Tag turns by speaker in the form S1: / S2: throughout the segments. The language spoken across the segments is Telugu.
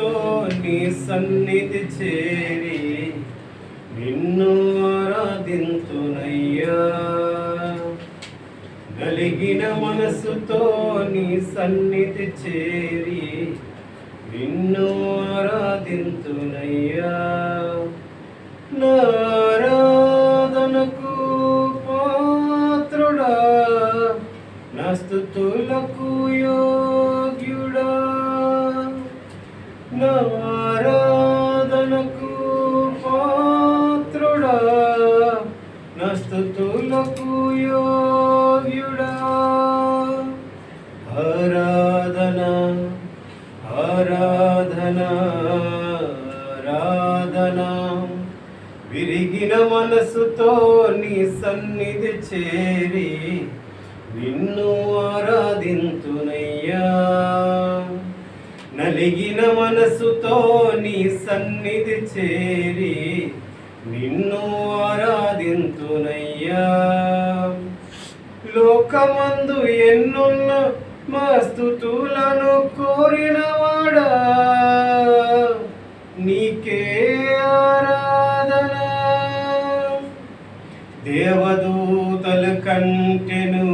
S1: మనసుతో నీ సన్నిధి చేరి నిన్ను ఆరాధింతునయ్యా కలిగిన మనసుతో నీ సన్నిధి చేరి నిన్ను ఆరాధింతునయ్యా నారాధనకు పాత్రుడా నా స్తుతులకు నవారాధనకు పాత్రుడా నా యోగ్యుడా. ఆరాధన ఆరాధన ఆరాధన. విరిగిన మనసుతో నీ సన్నిధి చేరి నిన్ను ఆరాధింతునయ్యా. నలిగిన మనసుతో నీ సన్నిధి చేరి నిన్ను ఆరాధింతునయ్యా. లోకమందు ఎన్నున్న మా స్థుతులను కోరినవాడా? నీకే ఆరాధన? దేవదూతల కంటెను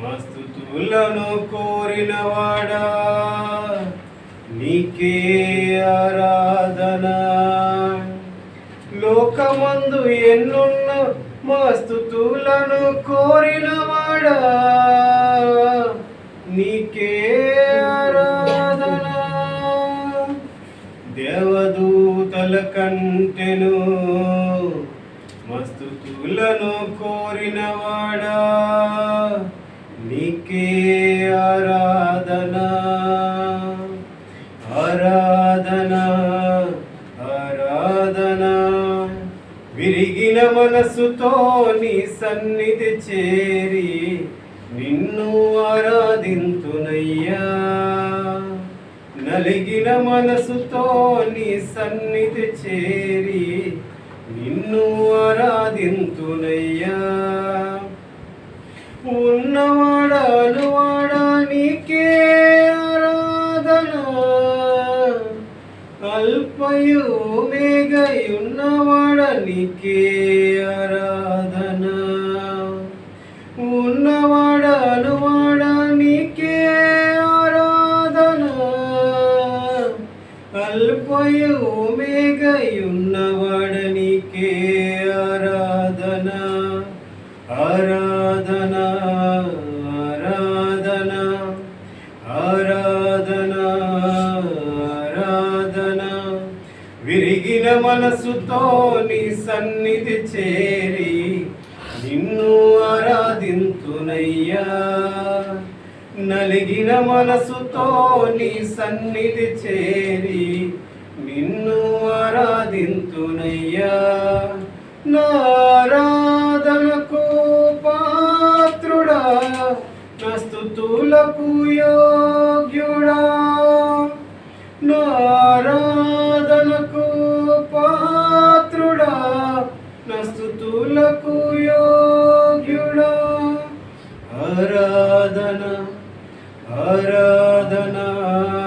S1: మా స్థుతులను కోరినవాడా? నీకే ఆరాధన. లోకమందు ఎన్నున్న మా స్థుతులను కోరినవాడా నీకే ఆరాధన. దేవదూతల కంటెను మస్తుతులను కోరినవాడా విరిగిన మనసుతో నీ సన్నిధి చేరి నిన్ను ఆరాధింతునయ్యా. నలిగిన మనసుతో నీ సన్నిధి చేరి నిన్ను ఆరాధింతునయ్యా. అల్పయు మేఘయున్నవాడ ఆరాధన ఉన్నవాడాను వాడా ఆరాధన అల్పయు మేఘయున్నవాడ ఆరాధన ఆరాధనా. విరిగిన మనసుతో నీ సన్నిధి చేరి నిన్ను ఆరాధింతునయ్యా. నలిగిన మనసుతో నీ సన్నిధి చేరి నిన్ను ఆరాధింతునయ్యా. నారాధనకు పాత్రుడా నా స్తుతులకు యోగ్యుడా આરાધના.